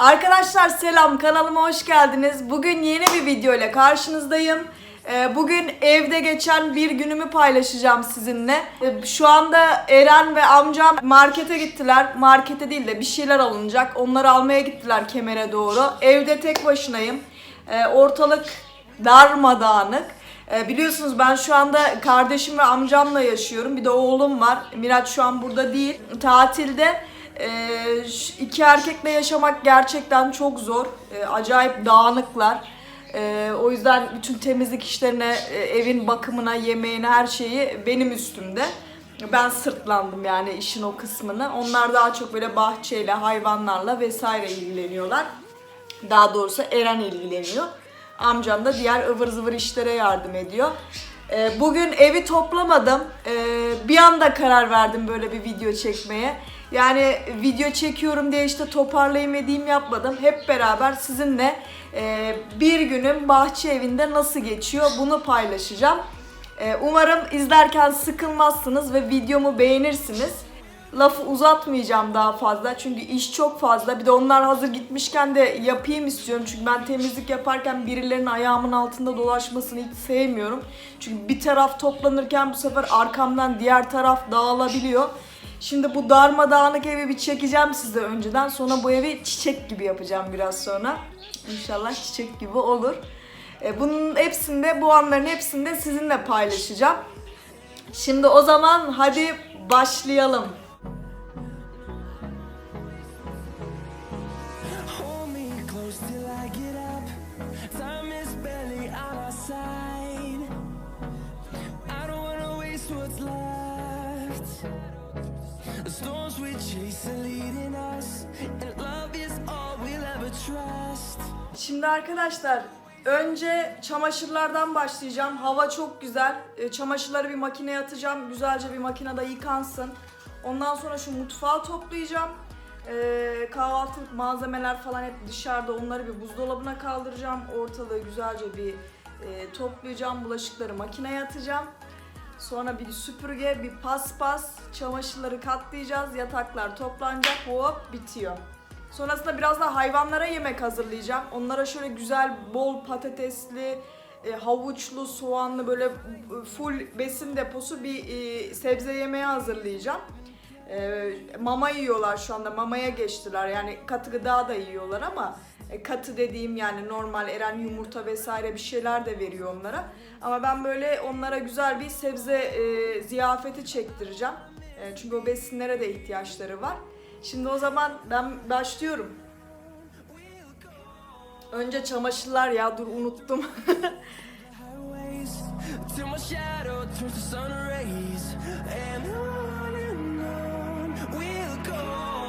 Arkadaşlar selam kanalıma hoş geldiniz. Bugün yeni bir video ile karşınızdayım. Ee, Bugün evde geçen bir günümü paylaşacağım sizinle. Ee, Şu anda Eren ve amcam markete gittiler. Markete değil de bir şeyler alınacak. Onları almaya gittiler kemere doğru. Evde tek başınayım. Ee, Ortalık darmadağınık. Biliyorsunuz ben şu anda kardeşim ve amcamla yaşıyorum. Bir de oğlum var. Miraç şu an burada değil. Tatilde. Ee, iki erkekle yaşamak gerçekten çok zor. Ee, acayip dağınıklar. Ee, o yüzden bütün temizlik işlerine, e, evin bakımına, yemeğine her şeyi benim üstümde. Ben sırtlandım yani işin o kısmını. Onlar daha çok böyle bahçeyle, hayvanlarla vesaire ilgileniyorlar. Daha doğrusu Eren ilgileniyor. Amcam da diğer ıvır zıvır işlere yardım ediyor. Ee, bugün evi toplamadım. Ee, bir anda karar verdim böyle bir video çekmeye. Yani video çekiyorum diye işte toparlayayım edeyim yapmadım. Hep beraber sizinle e, bir günüm bahçe evinde nasıl geçiyor bunu paylaşacağım. Ee, umarım izlerken sıkılmazsınız ve videomu beğenirsiniz. Lafı uzatmayacağım daha fazla çünkü iş çok fazla. Bir de onlar hazır gitmişken de yapayım istiyorum. Çünkü ben temizlik yaparken birilerinin ayağımın altında dolaşmasını hiç sevmiyorum. Çünkü bir taraf toplanırken bu sefer arkamdan diğer taraf dağılabiliyor. Şimdi bu darmadağınık evi bir çekeceğim size önceden. Sonra bu evi çiçek gibi yapacağım biraz sonra. İnşallah çiçek gibi olur. E, Bunun hepsinde, bu anların hepsinde sizinle paylaşacağım. Şimdi o zaman hadi başlayalım. I don't wanna waste what's left. The storms we chase are leading us, and love is all we'll ever trust. Şimdi arkadaşlar önce çamaşırlardan başlayacağım. Hava çok güzel. E, Çamaşırları bir makineye atacağım. Güzelce bir makinede yıkansın. Ondan sonra şu mutfağı toplayacağım. E, kahvaltılık malzemeler falan hep dışarıda. Onları bir buzdolabına kaldıracağım. Ortalığı güzelce bir e, toplayacağım. Bulaşıkları makineye atacağım. Sonra bir süpürge, bir paspas, çamaşırları katlayacağız. Yataklar toplanacak. Hop bitiyor. Sonrasında biraz da hayvanlara yemek hazırlayacağım. Onlara şöyle güzel bol patatesli, e, havuçlu, soğanlı böyle full besin deposu bir e, sebze yemeği hazırlayacağım. E, mama yiyorlar şu anda. Mamaya geçtiler. Yani katı gıda da yiyorlar ama e, katı dediğim yani normal eren yumurta vesaire bir şeyler de veriyor onlara. Ama ben böyle onlara güzel bir sebze e, ziyafeti çektireceğim. E, çünkü o besinlere de ihtiyaçları var. Şimdi o zaman ben başlıyorum. Önce çamaşırlar ya dur unuttum. Till my shadow turns to sun rays, and on we'll go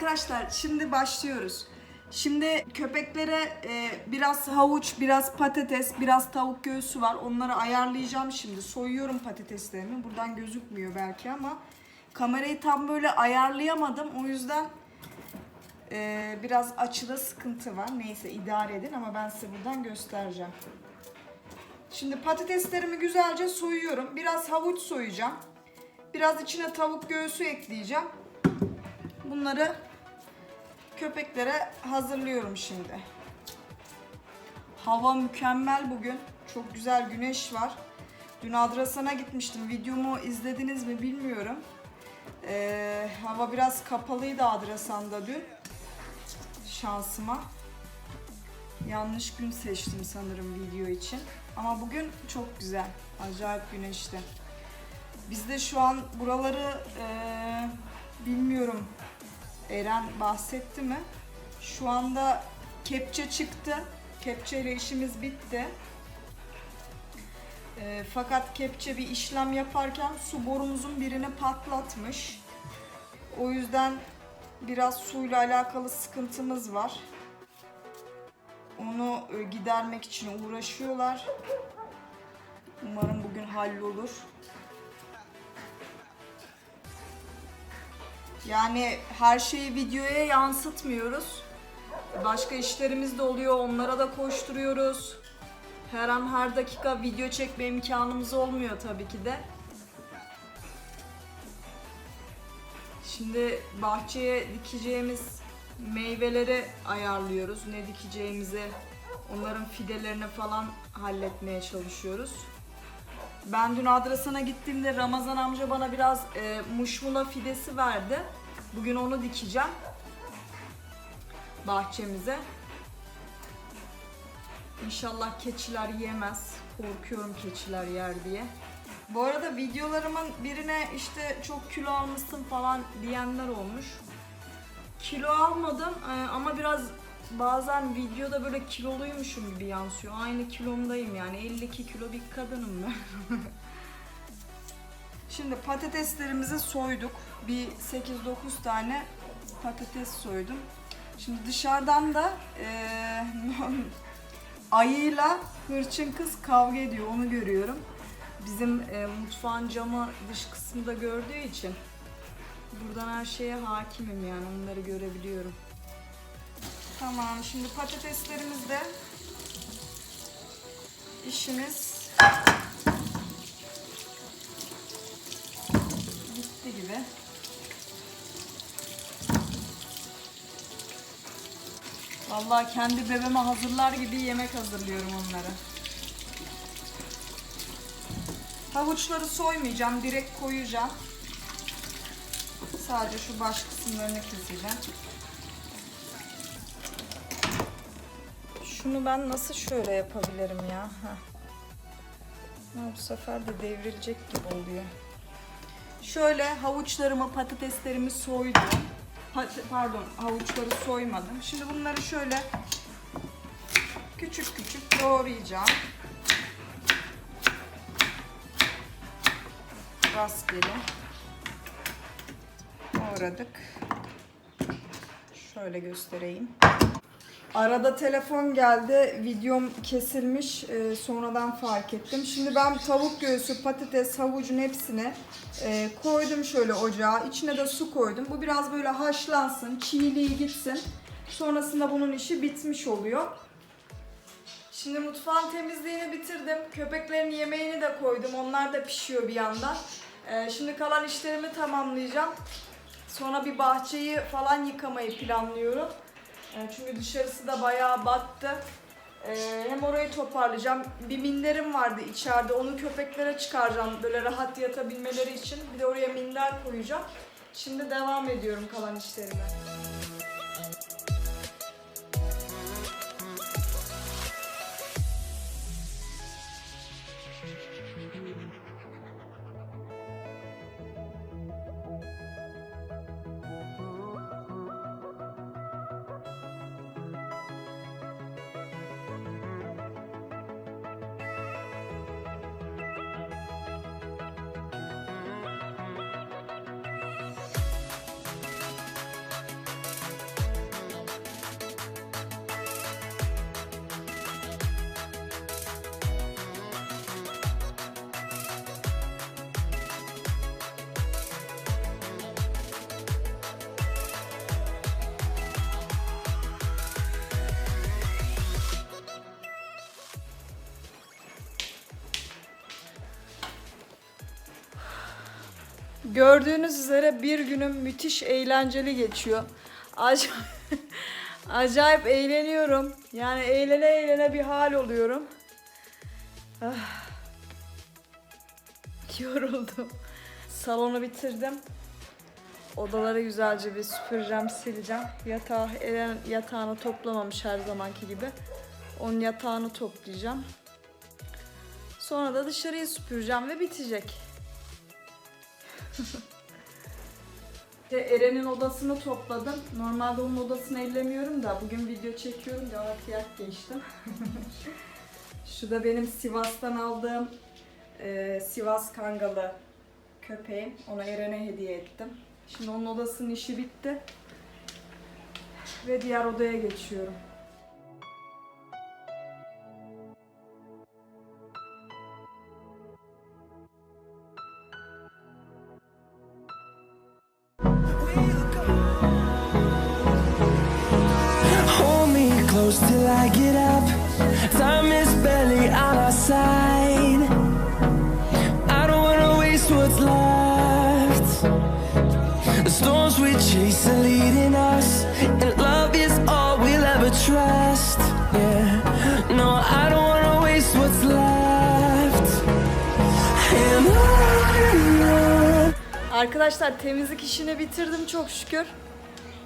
Arkadaşlar şimdi başlıyoruz. Şimdi köpeklere e, biraz havuç, biraz patates, biraz tavuk göğsü var. Onları ayarlayacağım şimdi. Soyuyorum patateslerimi. Buradan gözükmüyor belki ama kamerayı tam böyle ayarlayamadım. O yüzden e, biraz açıda sıkıntı var. Neyse idare edin ama ben size buradan göstereceğim. Şimdi patateslerimi güzelce soyuyorum. Biraz havuç soyacağım. Biraz içine tavuk göğsü ekleyeceğim. Bunları köpeklere hazırlıyorum şimdi. Hava mükemmel bugün. Çok güzel güneş var. Dün Adrasan'a gitmiştim. Videomu izlediniz mi bilmiyorum. Ee, hava biraz kapalıydı Adrasan'da dün. Şansıma. Yanlış gün seçtim sanırım video için. Ama bugün çok güzel. Acayip güneşli. Biz de şu an buraları eee, bilmiyorum Eren bahsetti mi? Şu anda kepçe çıktı. Kepçeyle işimiz bitti. Eee, fakat kepçe bir işlem yaparken su borumuzun birini patlatmış. O yüzden biraz suyla alakalı sıkıntımız var. Onu e, gidermek için uğraşıyorlar. Umarım bugün hallolur. Yani her şeyi videoya yansıtmıyoruz. Başka işlerimiz de oluyor. Onlara da koşturuyoruz. Her an her dakika video çekme imkanımız olmuyor tabii ki de. Şimdi bahçeye dikeceğimiz meyveleri ayarlıyoruz. Ne dikeceğimizi, onların fidelerini falan halletmeye çalışıyoruz. Ben dün Adrasan'a gittiğimde Ramazan amca bana biraz e, muşmula fidesi verdi. Bugün onu dikeceğim. Bahçemize. İnşallah keçiler yemez. Korkuyorum keçiler yer diye. Bu arada videolarımın birine işte çok kilo almışsın falan diyenler olmuş. Kilo almadım e, ama biraz bazen videoda böyle kiloluymuşum gibi yansıyor. Aynı kilomdayım yani 52 kilo bir kadınım ben. Şimdi patateslerimizi soyduk. Bir 8-9 tane patates soydum. Şimdi dışarıdan da eee ayıyla hırçın kız kavga ediyor onu görüyorum. Bizim e, mutfağın camı dış kısmında gördüğü için buradan her şeye hakimim yani onları görebiliyorum. Tamam şimdi patateslerimizde işimiz bitti gibi. Vallahi kendi bebeme hazırlar gibi yemek hazırlıyorum onlara. Havuçları soymayacağım, direkt koyacağım. Sadece şu baş kısımlarını keseceğim. Şunu ben nasıl şöyle yapabilirim ya? Heh. Bu sefer de devrilecek gibi oluyor. Şöyle havuçlarımı, patateslerimi soydum. Pat- pardon, havuçları soymadım. Şimdi bunları şöyle küçük küçük doğrayacağım. Rastgele doğradık. Şöyle göstereyim. Arada telefon geldi. Videom kesilmiş. Ee, sonradan fark ettim. Şimdi ben tavuk göğsü, patates, havucun hepsini e, koydum şöyle ocağa. İçine de su koydum. Bu biraz böyle haşlansın, çiğliği gitsin. Sonrasında bunun işi bitmiş oluyor. Şimdi mutfağın temizliğini bitirdim. Köpeklerin yemeğini de koydum. Onlar da pişiyor bir yandan. Ee, şimdi kalan işlerimi tamamlayacağım. Sonra bir bahçeyi falan yıkamayı planlıyorum. Ee, çünkü dışarısı da bayağı battı. Ee, hem orayı toparlayacağım. Bir minderim vardı içeride. Onu köpeklere çıkaracağım böyle rahat yatabilmeleri için. Bir de oraya minder koyacağım. Şimdi devam ediyorum kalan işlerime. Gördüğünüz üzere bir günüm müthiş eğlenceli geçiyor. Acayip, Acayip eğleniyorum. Yani eğlene eğlene bir hal oluyorum. Ah. Yoruldum. Salonu bitirdim. Odaları güzelce bir süpüreceğim, sileceğim. Yatağı, Eren yatağını toplamamış her zamanki gibi. Onun yatağını toplayacağım. Sonra da dışarıyı süpüreceğim ve bitecek. İşte Eren'in odasını topladım. Normalde onun odasını ellemiyorum da bugün video çekiyorum da kıyak geçtim. Şu da benim Sivas'tan aldığım e, Sivas Kangalı köpeğim. Ona Eren'e hediye ettim. Şimdi onun odasının işi bitti. Ve diğer odaya geçiyorum. Arkadaşlar temizlik işini bitirdim çok şükür.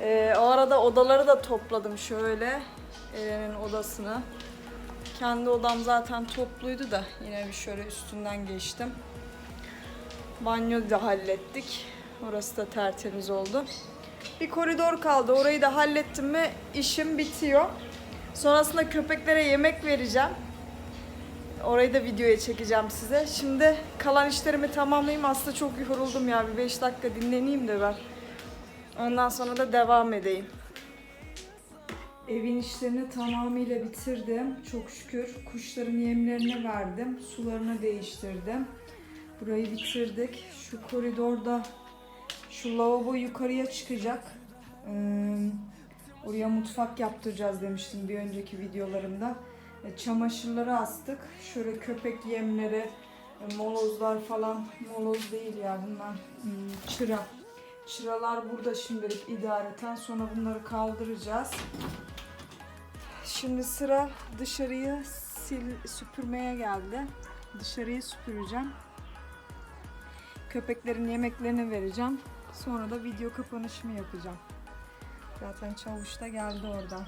Ee, o arada odaları da topladım şöyle. Eren'in odasını. Kendi odam zaten topluydu da yine bir şöyle üstünden geçtim. Banyoyu da hallettik. Orası da tertemiz oldu. Bir koridor kaldı. Orayı da hallettim mi işim bitiyor. Sonrasında köpeklere yemek vereceğim. Orayı da videoya çekeceğim size. Şimdi kalan işlerimi tamamlayayım. Aslında çok yoruldum ya. Bir 5 dakika dinleneyim de ben. Ondan sonra da devam edeyim. Evin işlerini tamamıyla bitirdim. Çok şükür. Kuşların yemlerini verdim. Sularını değiştirdim. Burayı bitirdik. Şu koridorda şu lavabo yukarıya çıkacak. Ee, oraya mutfak yaptıracağız demiştim bir önceki videolarımda. E, Çamaşırları astık. Şöyle köpek yemleri, e, molozlar falan. Moloz değil ya bunlar hmm, çıra. Çıralar burada şimdilik idareten. Sonra bunları kaldıracağız. Şimdi sıra dışarıyı sil, süpürmeye geldi. Dışarıyı süpüreceğim. Köpeklerin yemeklerini vereceğim. Sonra da video kapanışımı yapacağım. Zaten çavuş da geldi oradan.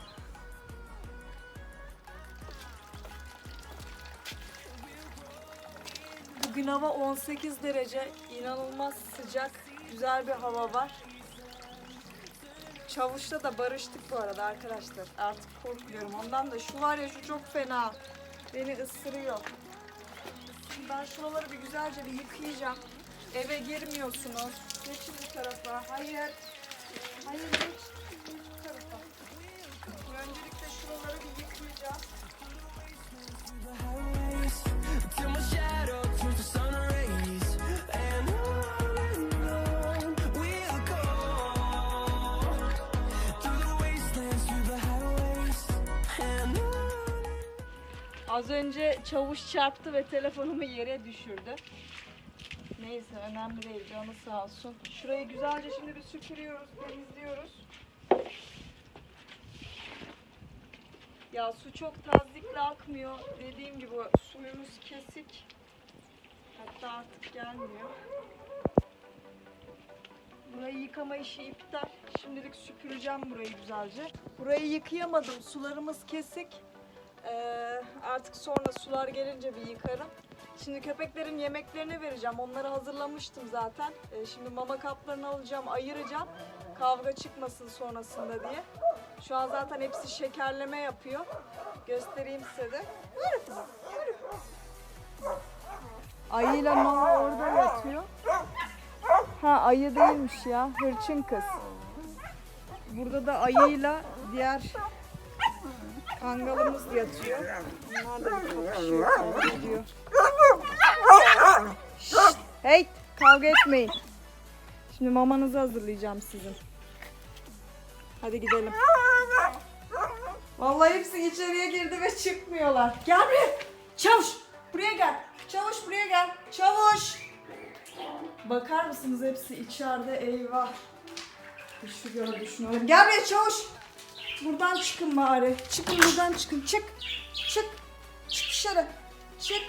Bugün hava 18 derece. inanılmaz sıcak. Güzel bir hava var. Çavuşla da barıştık bu arada arkadaşlar. Artık korkmuyorum. Ondan da şu var ya şu çok fena. Beni ısırıyor. Şimdi ben şuraları bir güzelce bir yıkayacağım. Eve girmiyorsunuz. Geçin bu tarafa. Hayır. Hayır. Geç bu tarafa. Öncelikle şuraları bir yıkayacağım. Az önce çavuş çarptı ve telefonumu yere düşürdü. Neyse önemli değil canı sağ olsun. Şurayı güzelce şimdi bir süpürüyoruz, temizliyoruz. Ya su çok tazikle akmıyor. Dediğim gibi suyumuz kesik. Hatta artık gelmiyor. Burayı yıkama işi iptal. Şimdilik süpüreceğim burayı güzelce. Burayı yıkayamadım. Sularımız kesik. Ee, artık sonra sular gelince bir yıkarım. Şimdi köpeklerin yemeklerini vereceğim. Onları hazırlamıştım zaten. Ee, şimdi mama kaplarını alacağım, ayıracağım. Kavga çıkmasın sonrasında diye. Şu an zaten hepsi şekerleme yapıyor. Göstereyim size de. Yürü kızım. Ayıyla mama orada yatıyor. Ha ayı değilmiş ya, hırçın kız. Burada da ayıyla diğer Kangalımız yatıyor. Bunlar da bir hey, kavga etmeyin. Şimdi mamanızı hazırlayacağım sizin. Hadi gidelim. Vallahi hepsi içeriye girdi ve çıkmıyorlar. Gel buraya. Çavuş, buraya gel. Çavuş buraya gel. Çavuş. Bakar mısınız hepsi içeride eyvah. Şu gördü şunu. Gel buraya çavuş. Buradan çıkın bari. Çıkın buradan çıkın. Çık. Çık. Çık dışarı. Çık.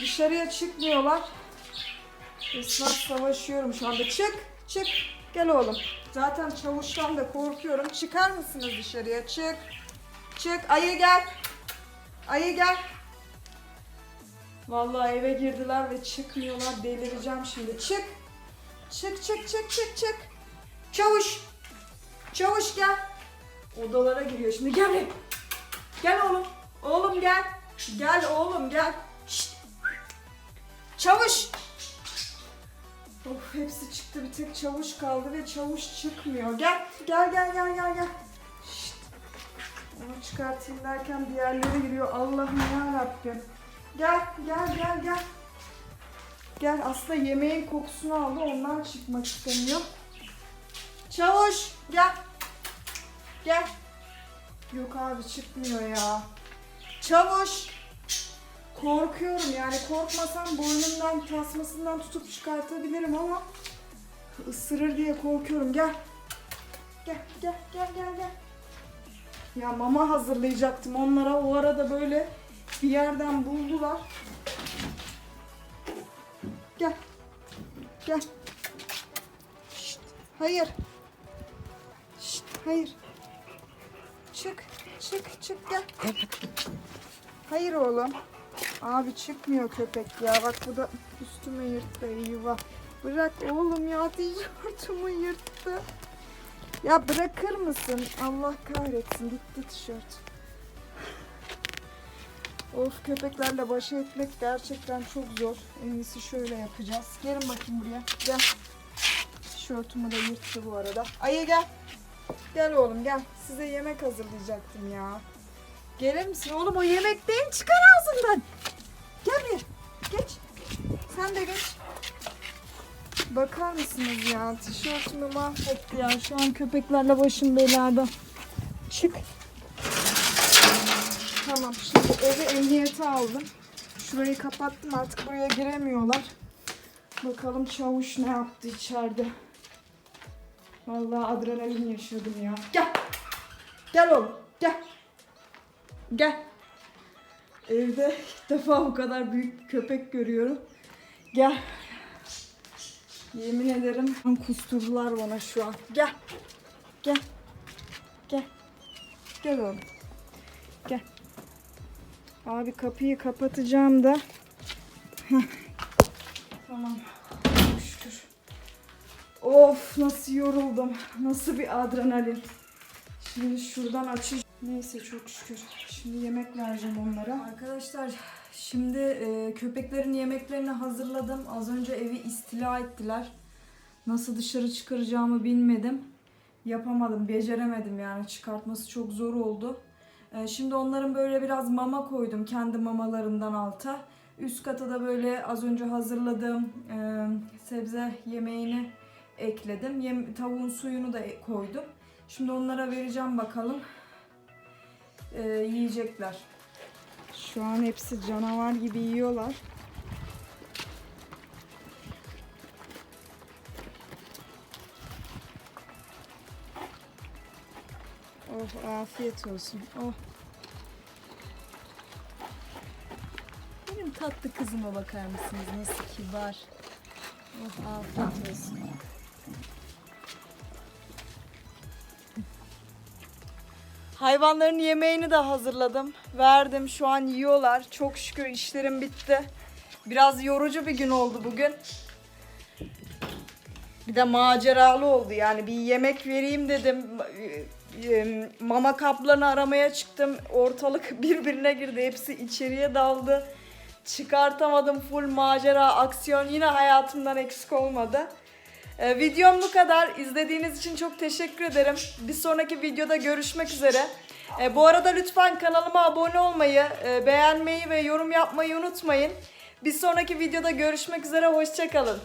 Dışarıya çıkmıyorlar. Resmen savaşıyorum şu anda. Çık. Çık. Gel oğlum. Zaten çavuştan da korkuyorum. Çıkar mısınız dışarıya? Çık. Çık. Ayı gel. Ayı gel. Vallahi eve girdiler ve çıkmıyorlar. Delireceğim şimdi. Çık. Çık çık çık çık çık. Çavuş. Çavuş gel. Odalara giriyor şimdi. Gel buraya. Gel oğlum. Oğlum gel. Gel oğlum gel. Şşt. Çavuş. Of hepsi çıktı bir tek çavuş kaldı ve çavuş çıkmıyor. Gel gel gel gel gel gel. Şşt. Onu çıkartayım derken diğerleri giriyor. Allah'ım ya Rabbim. Gel gel gel gel. Gel aslında yemeğin kokusunu aldı ondan çıkmak istemiyor. Çavuş gel. Gel. Yok abi çıkmıyor ya. Çavuş. Korkuyorum yani korkmasam boynundan tasmasından tutup çıkartabilirim ama ısırır diye korkuyorum. Gel. Gel gel gel gel gel. Ya mama hazırlayacaktım onlara. O arada böyle bir yerden buldular. Gel. Gel. Şşt, hayır. Şşt, hayır. Çık. Çık çık gel. Hayır oğlum. Abi çıkmıyor köpek ya. Bak bu da üstüme yırttı eyvah. Bırak oğlum ya tişörtümü yırttı. Ya bırakır mısın? Allah kahretsin gitti tişört. Of köpeklerle baş etmek gerçekten çok zor. En iyisi şöyle yapacağız. Gelin bakayım buraya. Gel. Tişörtümü de yırttı bu arada. Ayı gel. Gel oğlum gel. Size yemek hazırlayacaktım ya. Gelir misin? Oğlum o yemek değil çıkar ağzından. Gel bir. Geç. Sen de geç. Bakar mısınız ya? Tişörtümü mahvetti ya. Şu an köpeklerle başım belada. Çık. Tamam şimdi evi emniyete aldım. Şurayı kapattım artık buraya giremiyorlar. Bakalım çavuş ne yaptı içeride. Vallahi adrenalin yaşadım ya. Gel. Gel oğlum. Gel. Gel. Evde ilk defa bu kadar büyük bir köpek görüyorum. Gel. Yemin ederim kusturdular bana şu an. Gel. Gel. Gel. Gel oğlum. Gel. Abi kapıyı kapatacağım da. Tamam. Şükür. Of nasıl yoruldum. Nasıl bir adrenalin. Şimdi şuradan açacağım. Neyse çok şükür. Şimdi yemek vereceğim onlara. Arkadaşlar şimdi e, köpeklerin yemeklerini hazırladım. Az önce evi istila ettiler. Nasıl dışarı çıkaracağımı bilmedim. Yapamadım, beceremedim yani. Çıkartması çok zor oldu. E, şimdi onların böyle biraz mama koydum kendi mamalarından alta. Üst kata da böyle az önce hazırladığım e, sebze yemeğini ekledim. Yem, tavuğun suyunu da e- koydum. Şimdi onlara vereceğim bakalım. E, yiyecekler. Şu an hepsi canavar gibi yiyorlar. Oh afiyet olsun. Oh. Benim tatlı kızıma bakar mısınız? Nasıl kibar. Oh afiyet olsun. Hayvanların yemeğini de hazırladım. Verdim. Şu an yiyorlar. Çok şükür işlerim bitti. Biraz yorucu bir gün oldu bugün. Bir de maceralı oldu yani. Bir yemek vereyim dedim. Mama kaplarını aramaya çıktım. Ortalık birbirine girdi. Hepsi içeriye daldı. Çıkartamadım. Full macera, aksiyon. Yine hayatımdan eksik olmadı. Ee, videom bu kadar. İzlediğiniz için çok teşekkür ederim. Bir sonraki videoda görüşmek üzere. Ee, bu arada lütfen kanalıma abone olmayı, e, beğenmeyi ve yorum yapmayı unutmayın. Bir sonraki videoda görüşmek üzere. Hoşçakalın.